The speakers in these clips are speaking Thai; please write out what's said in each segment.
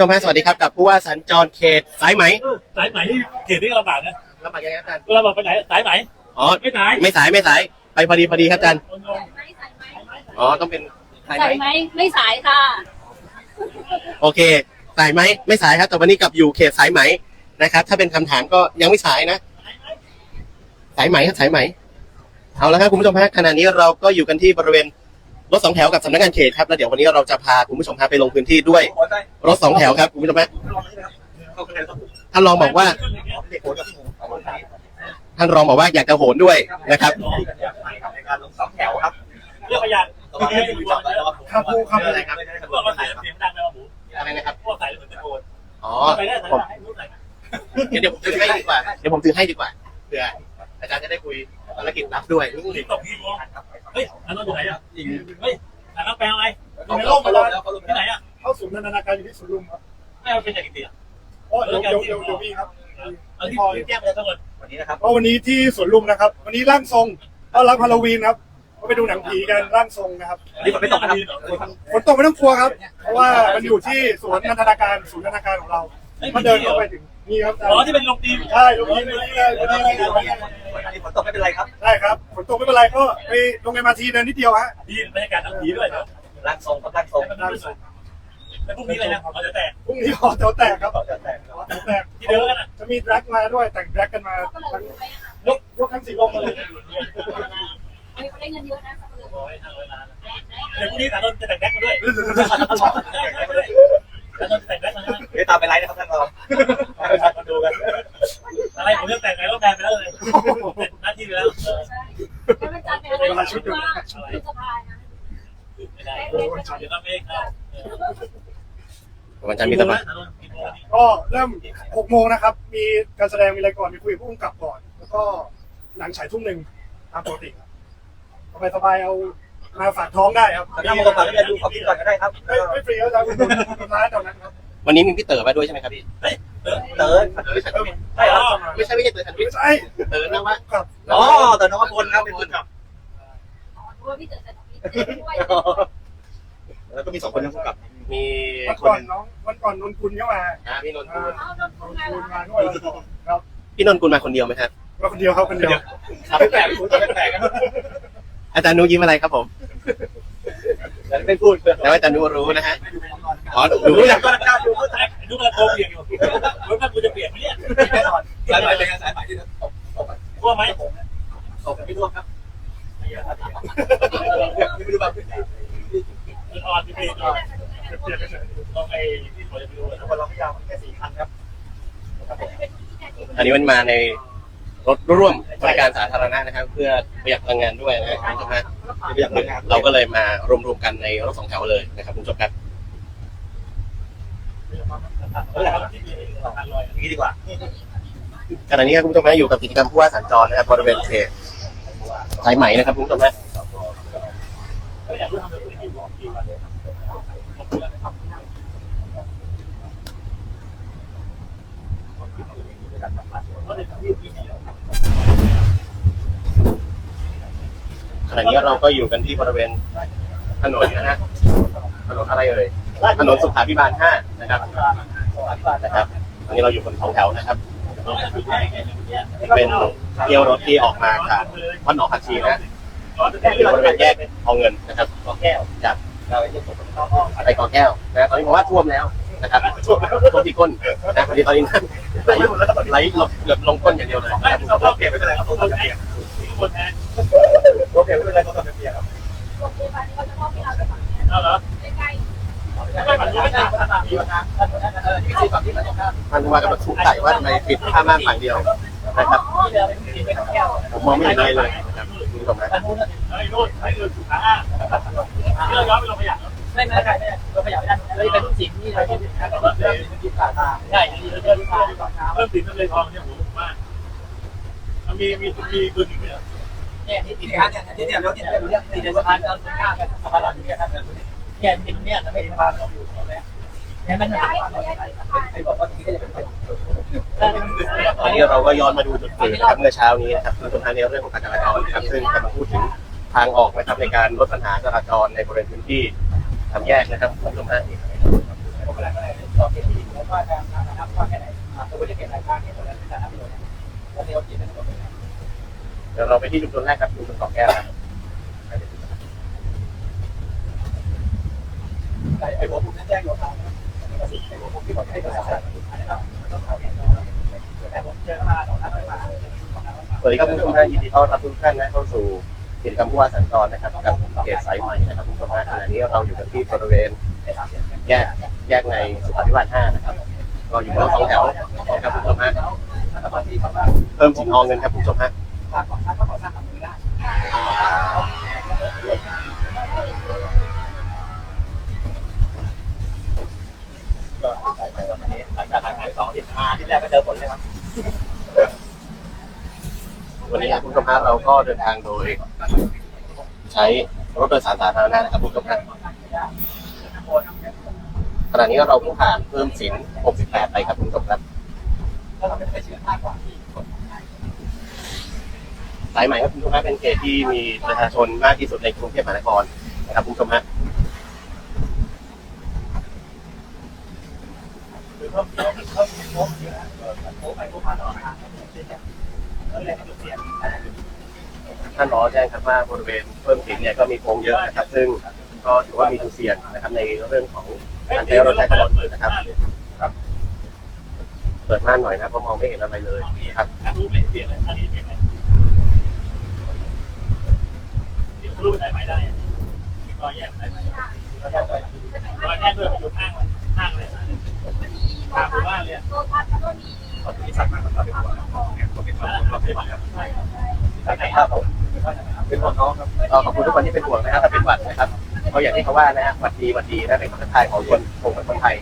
ชมฮะสวัสดีครับกับผู้ว่าสัญจรเขตสายไหมเออสายไหมที่เขตนี้ก็ลำบากนะลำบากยังไงครับอาจารย์เวลาบอกไปไหนสายไหมอ๋อไม่สายไม่สายไม่สายไปพอดีพอดีครับอาจารย์คนงงอ๋อต้องเป็นสายไหมใส่ไหมไม่สายค่ะ โอเคสายไหมไม่สายครับ แต่วันนี้กลับอยู่เขตสายไหมนะครับ ถ้าเป็นคำถามก็ยังไม่สายนะ สายไหมครับสายไหมเอาละครับคุณผู้ชมฮะขณะนี้เราก็อยู่กันที่บริเวณ รถสองแถวกับสำนักงานเขตครับแล้วเดี๋ยววันนี้เราจะพาคุณผู้ชมฮะไปลงพื้นที่ด้วยรถสองแถวครับคุณผู้ชมฮะท่านรองบอกว่าท่านรองบอกว่าอยากจะโหนด้วยนะครับในการลงสองแถวครับเรื่องประหยัดตอนนี้อยู่จับแล้วครับครูครับอะไรครับพวกเราใส่เสียงดังไหมวะหมูอะไรนะครับพวกใส่เหมือนตะโกนอ๋อไปได้สายผมให้รู้หน่อยเดี๋ยวผมถือให้ดีกว่าเดี๋ยวผมถือให้ดีกว่าเผื่ออาจารย์จะได้คุยภารกิจลับด้วยนี่ตกที่งง เฮ้ยอันนั้นอยู่ไหนอะเฮ้ยอันนั้นแปลงอะไรเขาลงมาแล้วเขาลงที่ไหนอะเข้าศูนย์นันทนาการอยู่ที่สวนลุมครับไม่เอาเป็นจากกี่ปีอะโอ้เดี๋ยวเดี๋ยวเดี๋ยวเดี๋ยวมีครับเอาที่ที่แจ้งไปทั้งหมดวันนี้นะครับเพราะวันนี้ที่สวนลุมนะครับ วันนี้ร่างทรงต้อนรับฮาโลวีนครับก็ไปดูหนังผีกันร่างทรงนะครับนี่มันไม่ตกนะครับฝนตกไม่ต้องกลัวครับ เพราะว่ามันอยู่ที่สวนนันทนาการศูนย์นันทนาการของเรา มาเดินเข้าไปถึงนี่ครับอ๋อที่เป็นลงดีใช่ลงนี้เลยเลยลงนี้เลยวันนี้ฝนตกไม่เป็นไรครับได้ครับฝนตกไม่เป็นไรก็ไปลงเอ็มอาร์ทีเดินนิดเดียวฮะดีบรรยากาศน้ำผีด้วยเนาะร่างทรงครับร่างทรงร่างทรงแล้วพรุ่งนี้อะไรนะเราจะแตกพรุ่งนี้หอแถวแตกครับเขาจะแต่งหอแถวแตกที่เดิมกันอะจะมีแดร็กมาด้วยแต่งแดร็กกันมาทั้งยกยกทั้งสีลมมาเลยเขาได้เงินเยอะนะร้อยห้าร้อยล้านเดี๋ยวพรุ่งนี้สารนจะแต่งแดกมาด้วย ตามไปไลฟ์นะครับท่านรองมาดูกันอะไรผมเรื่องแต่งไงก็แพงไปแล้วเลยหน้าที่ไปแล้วใช่แล้วมันจัดเป็นอะไรชุดว่าชุดสะพายนะไม่ได้เดี๋ยวทำเองครับวันจันทร์มีสมัครก็เริ่ม6โมงนะครับ มีการแสดงมีอะไรก่อน มีคุยกับผู้กำกับก่อน แล้วก็หนังฉายทุ่มหนึ่งตามปกติครับสบายสบายๆเอามาฝากท้องได้ครับถ้ามาก่อนก็ดูขอบคุณก่อนก็ได้ครับ ไม่ไม่ฟรีแล้วครับคุณคุณร้านแถวนั้นครับ วันนี้มีพี่เต๋อมาด้วยใช่ไหมครับพี่เติร์ดใช่เหรอไม่ใช่ไม่ใช่เต๋อทันไม่ใช่เต๋อนะว่าครับอ๋อเติร์ดน้องพลครับเป็นคนขับพี่เจอแต่ด้วยแล้วก็มีสองคนยังกับ มีวันคก่อนน้องวันก่อนนนคุณเข้ามาพี่นนท์กุลเอาโดนนคุณมาด้วยครับพี่นนท์กุลมาคนเดียวไหมครับมาคนเดียวครับคนเดียวไม่แปลกคุณจะไม่แปลกอาจารย์นุยิ้มอะไรครับผมแล้วไม่พูดแล้วอาจารย์นุรู้นะฮะ อ๋อดูรู้อจัยากกก็กล้าดูก็ดูกระโปงเปียกอยู่รถมันกูจะเปียกไหมเนี่ยแน่นอนสายใหม่เป็นสายใหม่ที่ตกตกกลัวไหมตกไม่ร่วงครับไม่รู้แบบมันอ่อนที่เปียกต้องไอ้ที่ผมจะไปดูคนเราไม่ยาวแค่สี่คันครับอันนี้มันมาในรถร่วมบริการสาธารณะนะครับ เพื่อประหยัดพลังงานด้วยนะครับคุณผู้ชมฮะไม่อยากทำงานเราก็เลยมารวมๆกันในรถสองแถวเลยนะครับคุณผู้ชมครับ อย่างนี้ดีกว่าขณะนี้ครับคุณผู้ชมฮะอยู่กับกิจกรรมผู้ว่าสัญจรนะครับบริเวณเขตสายไหมนะครับคุณผู้ชมฮะขณะนี้เราก็อยู่กันที่บริเวณถนนนะฮะถนนอะไรเอ่ยถนนสุขาพิบาล5นะครับ นะครับตอนนี้เราอยู่บนสองแถวนะครับ เป็นเที่ยวรถที่ออกมาจากวัดหนองผักชีนะที่บริเวณแยกเอาเงินนะครับกอแก้วจากไปกอแก้วนะตอนนี้ผมว่าท่วมแล้วนะครับท่วมท่วมที่ก้นนะพอดีตอนนี้ไหลไหลลงเกือบลงก้นอย่างเดียวเลยนะครับเราเปลี่ยนไม่เป็นไรครับเราเปลี่ยนคนแทนเราเปลี่ยนไม่เป็นไรเราเปลี่ยนครับโรงพยาบาลเขาจะมอบให้เราแบบนี้เอาเหรอใกล้ไม่ไม่ต่างกันที่ฝั่งที่ฝั่งที่ฝั่งตรงข้าม ท่านผู้ว่ากำลังทุกข์ใจว่าทำไมปิดผ้าม่านฝั่งเดียวนะครับที่เดิมเป็นที่เป็นแก้วผมมองไม่เห็นอะไรเลยนะครับคุณผู้ชมนะไอ้โน่นไอ้เออสุขาอ้าที่เราย้อนไปลงขยะไม่ไม่ไม่เราขยับไม่ได้เราจะเป็นสิ่งที่เราที่ที่ผ่านมาใช่ที่เราเดินผ่านก่อนเช้าเริ่มติดทะเลทองเนี่ยโหมากมีมีมีคืนอีกเนี่ยเนี่ยที่ที่เนี่ยที่เนี่ยเราที่เนี่ยเรื่องที่เดินสะพานเราข้ามกันสะพานเราเนี่ยครับเนี่ยเนี่ยเนี่ยเราไม่ได้มาเราอยู่ตรงนี้ วันไอ้บอกว่าที่ก็จะเป็นตอนนี้เราก็ย้อนมาดูจุดเกิดนะครับเมื่อเช้านี้นะครับคือสำคัญในเรื่องของการจราจรนะครับซึ่งกำลังพูดถึงทางออกนะครับในการลดปัญหาจราจรในบริเวณพื้นที่ทำแยกนะครับคุณผู้ชมฮะที่ว่าการนับว่าแค่ไหนเก็บรายการที่ตัวนั้นเป็นการนับเดี๋ยวเราไปที่ชุมชนแรกครับชุมชนเกาะแก้วครับ ไอ้หัวผมแจ้งโยธาไอ้หัวผมที่บอกให้ภาษานะครับแต่ผมเจอมาสองท่านมา ส วัสดีครับคุณผู้ชมท่านยินดีต้อนรับทุกท่านนะเข้าสู่กิจกรรมผู้ว่าสัญจรนะครับกับเขตสายใหม่นะครับคุณผู้ชมฮะขณะนี้เราอยู่กันที่บริเวณแยกแยกในสุขาภิบาล5นะครับเราอยู่บนรถสองแถวนะครับคุณผู้ชมฮะเพิ่มสินทองเงินครับคุณผู้ชมฮะก็ใส่ไปวันนี้หลังจากขายสองอาทิตย์มาอาที่แรกก็เจอผลเลยครับ วันนี้ครับคุณผู้ชมฮะเราก็เดินทางโดย ใช้รถโดยสารสาธารณะนะครับคุณผู้ชมฮะขณะนี้เราเพิ่งผ่านเพิ่มสิน 68 ไปครับคุณผู้ชมครับสายใหม่ครับคุณผู้ชมฮะเป็นเขตที่มีประชาชนมากที่สุดในกรุงเทพมหานครนะครับคุณผู้ชมฮะคือเพิ่มเพิ่มเพิ่มโค้งเยอะโค้งไปโค้งมาตลอดทางก็เลยจุดเปลี่ยน ท่านรอแจ้งครับว่าบริเวณเพิ่มสินเนี่ยก็มีโค้งเยอะนะครับ ซึ่งก็ถือว่ามีจุเสี่ยงนะครับในเรื่องของการใช้รถใช้ถนนนะครับเปิดม่านหน่อยนะเพราะมองไม่เห็นอะไรเลยครับรูปเปลี่ยนเลยอันนี้เปลี่ยนเลยเดี๋ยวรูปไหมได้ก็แยกสายไหมก็แยกด้วยอยู่ข้างเลยข้างเลยถามว่าเนี่ยโลทัศน์แล้วก็มี เขาที่สั่งมาเขาเป็นคนเนี่ยเขาเป็นคนเราเป็นคนใช่แต่ในภาพผมเป็นของน้องครับขอบคุณทุกคนที่เป็นห่วงนะครับถ้าเป็นหวัดนะครับเพราะอย่างที่เขาว่านะฮะหวัดดีหวัดดีนะเป็นคนไทยของคนผมเป็นคนไทย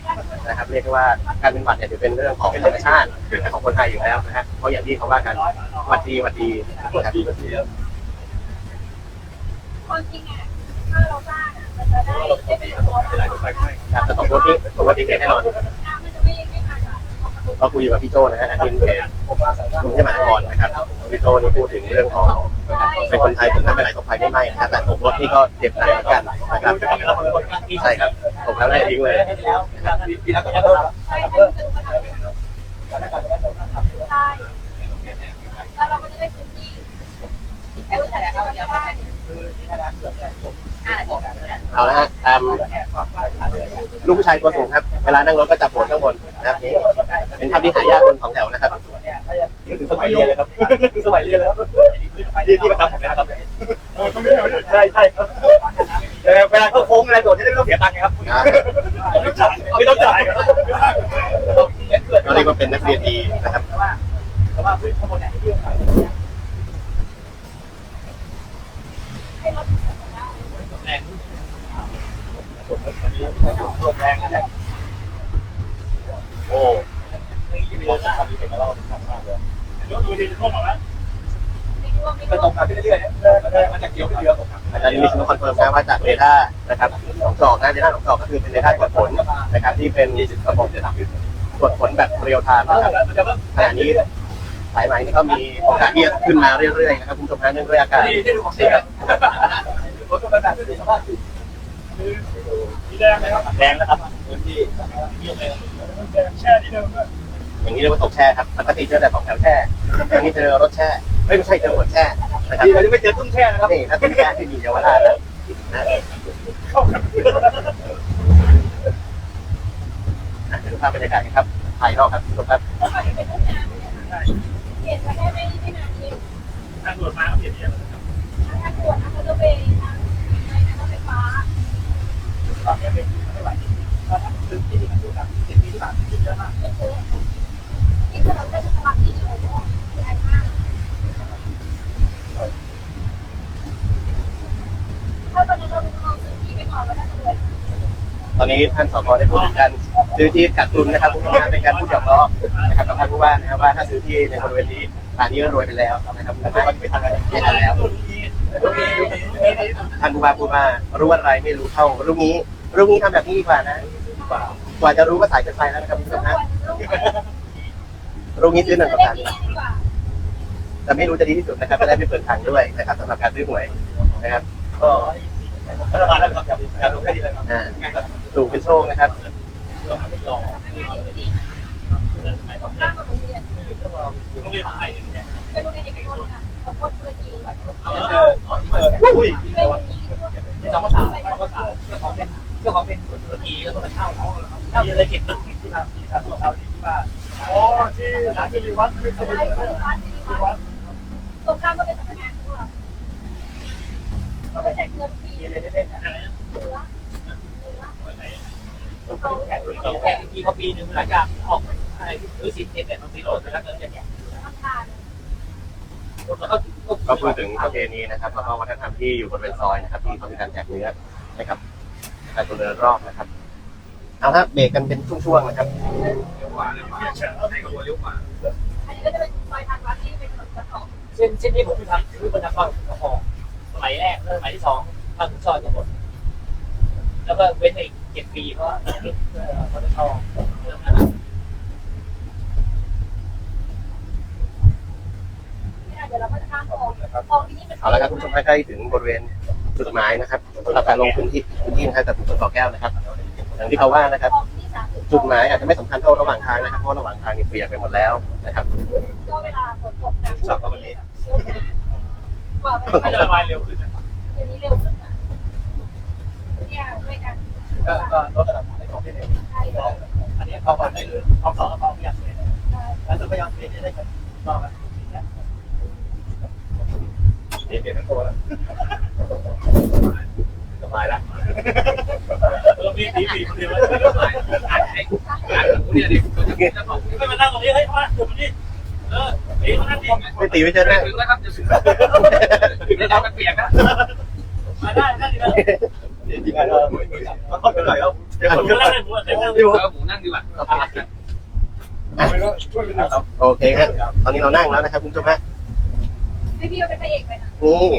นะครับ เรียกได้ว่าการเป็นหวัดเนี่ยถือเป็นเรื่องของธรรมชาติของคนไทยอยู่แล้วนะฮะเพราะอย่างที่เขาว่ากันหวัดดีหวัดดีนะครับความจริงอะถ้าเราสร้างอะมันจะได้ได้เป็นตัวเราน้ำครับแต่ตกรถนี่ตกรถนี่แน่นอน ก็คุยกับพี่โจนะฮะอันนี้เพจกรุงเทพมหานครนะครับพี่โจนี่พูดถึงเรื่องของเป็นคนไทยถึงไม่เป็นไรตกไฟไม่ไหม้นะแต่ตกรถนี่ก็เจ็บหนักเหมือนกันนะครับใช่ครับตกแล้วได้ทิ้งเลยแล้วปีแล้วก็จะเพิ่มใช่เป็นเป็นปัญหาใช่แล้วเราก็จะได้พื้นที่แต่ว่าแต่เราจะได้อ่าเอาละฮะตามลูกผู้ชายตัวสูงครับ เวลานั่งรถก็จับหัวข้างบน นะครับนี่เป็นภาพที่หายากบนสองแถวนะครับถึงสมัยเรียนเลยครับสมัยเรียนแล้วที่ที่ประทับผมนะครับใช่ใช่ครับเวลาเขาโค้งอะไรโดดจะได้ไม่ต้องเสียตังค์ครับอ่าไม่ต้องจ่ายครับก็เรียกว่าเป็นนักเรียนดีนะครับแต่ว่าพื้นข้างบนเนี่ยที่ให้เราแรงแรงนะ โอ้ นี่มี รถขับมีเป็นเราทำมากเลยยกดูทีพวกเราแล้วในช่วงนี้ก็ก็ตกมาเรื่อยๆมันจะเกี่ยวเรือตกอาจารย์นิมิตคอนเฟิร์มนะว่าจากเรดาร์นะครับของจอกนะเรดาร์ของจอกก็คือเป็นเรดาร์ตรวจผลนะครับที่เป็นระบบตรวจผลแบบเรียลไทม์นะครับขณะนี้สายไหมนี่ก็มีโอกาสที่จะขึ้นมาเรื่อยๆนะครับคุณผู้ชมนะเนื่องด้วยอากาศที่ที่ดูของสีครับรถก็แบบที่สภาพสีแดงเลยครับแรงนะครับพื้นที่แช่ที่เดิมด้วย อย่างนี้เรียกว่าตกแช่ครับปกติเจอแต่สองแถวแช่อันนี้เจอรถแช่ไม่ไม่ใช่เจอรถแช่นะครับที่เราจะไม่เจอตุ้งแช่นะครับนี่ถ้าเป็นแช่ที่มีเยาวราชนะนะเข้ากันอะเดี๋ยวดูภาพบรรยากาศกันครับภายนอกครับคุณผู้ชมครับเป็นห้องน้ำเห็นมาได้ไม่ไม่นานเองทางตรวจมาเปลี่ยนเยอะทางตรวจทางรถเมล์ทางรถไฟฟ้าตอนนี้เป็นไม่ไหวถ้าพื้นที่ที่มันอยู่กับสิบปีที่ผ่านมาเยอะมาก ตอนนี้ท่านสกได้พูดถึงการซื้อที่กักตุนนะครับผู้ชมเป็นการพูดหยอกล้อนะครับกับท่านผู้ว่านะครับว่าถ้าซื้อที่ในบริเวณนี้ป่านนี้ก็รวยไปแล้วนะครับแต่ว่าไม่ทันแล้วไม่ทันแล้วท่านผู้ว่าพูดว่ารู้อะไรไม่รู้เท่ารู้งี้รู้งี้ทำแบบนี้ดีกว่านะกว่าจะรู้ก็สายเกินไปแล้วนะครับคุณผู้ชมนะ รู้งี้ซื้อหนึ่งต่อสามแต่ไม่รู้จะดีที่สุดนะครับจะได้ไม่เปิดทางด้วยนะครับสำหรับการซื้อหวยนะครับ ก็รัฐบาลแล้วครับอย่าลงแค่นี้เลยครับถูกเป็นโชคนะครับเราไม่ยอมไม่ไม่ไม่ดีไม่ต้องข้ามมาโรงเรียนต้องเรียนไทยเนี่ยเป็นะครกีแบบเออเอออุ้ยเป็นอย่างนี้ด้วยที่เราก็ถามเราก็ถามเจ้าของเป็นเจ้าของเป็นตุรกีแล้วก็มาเช่าเขาเช่าเลยเก็บตึกที่ทำที่ทำตัวเขาที่ว่า อ๋อที่ร้านสิริวัฒน์ไม่ใช่เห็นคนร้านที่วัดตรงข้ามก็เป็นสำนักงานของเราเราไปแจกเงินฟรีเลือเล่นๆนะเหลือเขาแข่งทีเขาปีหนึ่งหลังจากออกอะไรหรือสิบเอ็ดเนี่ยมันมีโหลดแล้วเงินจะแจกทำทานแล้วก็พูดถึงประเพณีนะครับแล้วก็วัฒนธรรมที่อยู่บริเวณซอยนะครับที่เขามีการแจกเนื้อให้กับการตัวเดินรอบนะครับ เอาครับเบรกกันเป็นช่วงๆนะครับอันนี้ก็จะเป็นซอยทางวัดที่เป็นถนนกระสอบเช่นเช่นที่ผมทำคือบรรณาการกระพองสมัยแรกแล้วสมัยที่สองทำซอยทั้งหมดแล้วก็เว้นอีกเจ็ดปีเพราะพอจะทองเนี่ยเดี๋ยวเราก็จะข้ามคลองคลองที่นี่เป็นเอาละครับคุณผู้ชมใกล้ถึงบริเวณจุดหมายนะครับสำหรับการลงพื้นที่พื้นที่นะครับกับชุมชนเกาะแก้วนะครับ อย่างที่เขาว่านะครับ จุดหมายอาจจะไม่สำคัญเท่าระหว่างทางนะครับเพราะระหว่างทางนี่เปียกไปหมดแล้วนะครับก็เวลาฝนตกหนักสำหรับวันนี้กว่าไม่จะระบายเร็วขึ้นนะเดี๋ยวนี้เร็วขึ้นอะเนี่ยด้วยกันก็ลดระดับในของที่เด็กใช่เลยอันนี้เขาบอกได้เลยเขาสอนเขาอยากเรียนแล้วจะพยายามเรียนได้กันอบแบบนี้เปลี่ยนทั้งตัวแล้วสบายแล้ว เรามีสีสีคนเดียวไม่มานั่งตรงนี้เฮ้ยมาเดี๋ยวมาดิเออตีมานั่งดิไม่ตีไม่เจอแน่ถึงแล้วครับจะถึงแล้วเราเป็นเปียกนะมาได้นั่งดิมาจริงๆแล้วก็ต้องไปหน่อยแล้วผมนั่งเลยผมนั่งเลยเออหมูนั่งดีกว่าไปก็ช่วยกันหน่อยครับโอเคครับ ตอนนี้เรานั่งแล้วนะครับคุณผู้ชมฮะให้พี่เป็นพระเอกไปนะนี่เล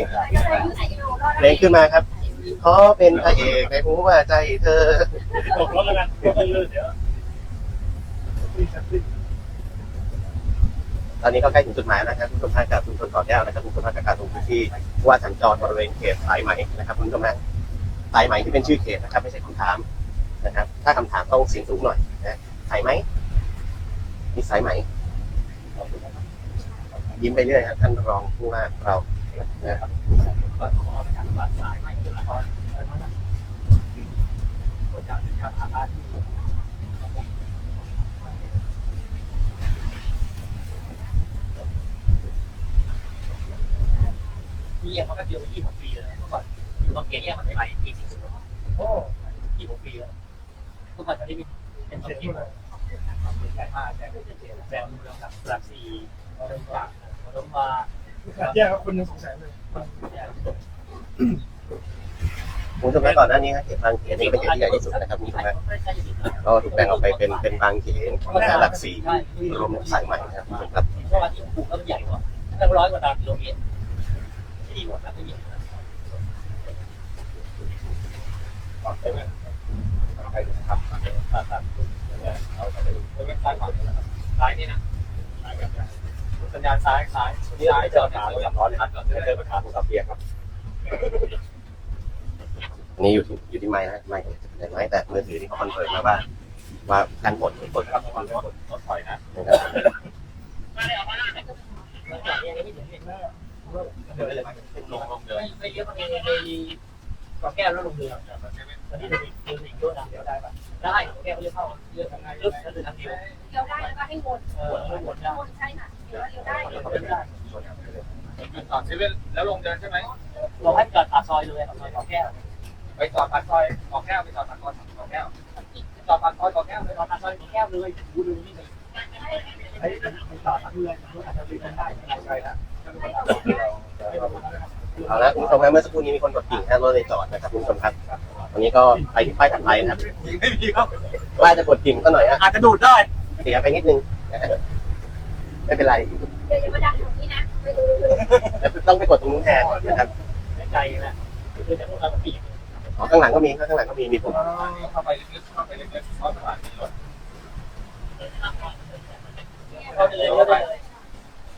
ยยุ่งไหนอยู่รอดเพลงขึ้นมาครับ ขอเป็นพระเอกในหัวใจเธอตกรถแล้วกันก็ลื่นเดี๋ยวตอนนี้ก็ใกล้ถึงจุดหมายแล้วนะครับคุณผู้ชมทางกับชุมชนเกาะแก้วนะครับคุณผู้ชมทากับการลงพื้นที่ว่าสัญจรบริเวณเขตสายไหมนะครับคุณผู้ชมฮะสายไหมที่เป็นชื่อเขตนะครับไม่ใช่คำถามนะครับ ถ้าคำถามต้องเสียงสูงหน่อยนะสายไหมมีสายไหมยิ้มไปเรื่อยครับท่านรองผู้ว่าเรานะครับ ขอประชาสัมพันธ์สายไม่ถึงละครประชาสัมพันธ์มีอย่างมันก็เดียวยี่สิบปีเลยเมื่อก่อนอยู่ตรงเกียร์แยกมันไปอีกสิบโอ้ยี่สิบปีแล้วเมื่อก่อนตอนนี้มีเป็นเศรษฐีเลยใหญ่มากแต่เป็นเศรษฐีแบงค์เมืองครับหลักสี่รถมาลงมา แยกครับคนยังสงสัยเลยคุณผู้ชมครับก่อนหน้านี้ครับเขตบางเขนนี่ก็เป็นเขตที่ใหญ่ที่สุดนะครับนี่ถูกไหมก็ถูกแบ่งออกไปเป็นเป็นบางเขนและหลักสี่รวมถึงสายใหม่นะครับคุณผู้ชมครับเพราะว่าที่ปลูกแล้วมันใหญ่กว่าตั้งร้อยกว่าตารางกิโลเมตรที่ดีกว่านะที่นี่ซ้ายนี่นะ สัญญาณซ้ายซ้ายซ้ายจอดซ้ายจอดร้อนครับก่อนจะเดินไปหาภูเขาเปียกครับอันนี้อยู่ที่อยู่ที่ไม้นะไม้จะเป็นไม้แต่มือถือที่เขาคอนเฟิร์มมาว่า ว่าการผลผลครับผมรถถอยนะนะครับจอดเนี่ยไม่ถึงเนี่ยเดินเลยลงลงเดินไม่เยอะมันในกอแก้วแล้วลงเรือตอนนี้เดินอีกเดินอีกเยอะนะเดี๋ยวได้ปะได้แก้วเยอะเข้าเยอะทำไงลึกแล้วเดินทางเดียวเลี้ยวได้แล้วก็ให้วนเออวนวนได้วนใช่น่ะเลี้ยวเลี้ยวได้เขาเป็นได้จอดเซเว่นแล้วลงเดินใช่ไหมเราให้จอดปากซอยเลยปากซอยกอแก้วไปจอดปากซอยกอแก้วไปจอดปากซอยกอแก้วจอดปากซอยกอแก้วเลยจอดปากซอยกอแก้วเลยดูดูนี่เลยเฮ้ยมันจอดทางเรืออาจจะลืมได้ใช่ครับเอาละคุณผู้ชมครับเมื่อสักครู่นี้มีคนกดกิ่งห้ารถเลยจอดนะครับคุณผู้ชมครับวันนี้ก็ไปที่ป้ายถัดไปนะครับไม่มีครับว่าจะกดกิ่งก็หน่อยฮะอาจจะดูดได้เสียไปนิดนึงนะฮะ ไม่เป็นไรเดี๋ยวจะมาดังตรงนี้นะไม่รู้ต้องไปกดตรงนู้นแทนนะครับใจนะคือจะพวกเราปีกอ๋อข้างหลังก็มีข้างหลังก็มีมีปุ่มเข้าไปลึกๆเข้าไปลึกๆเข้าตลาดมีรถเขาจะเลยก็ได้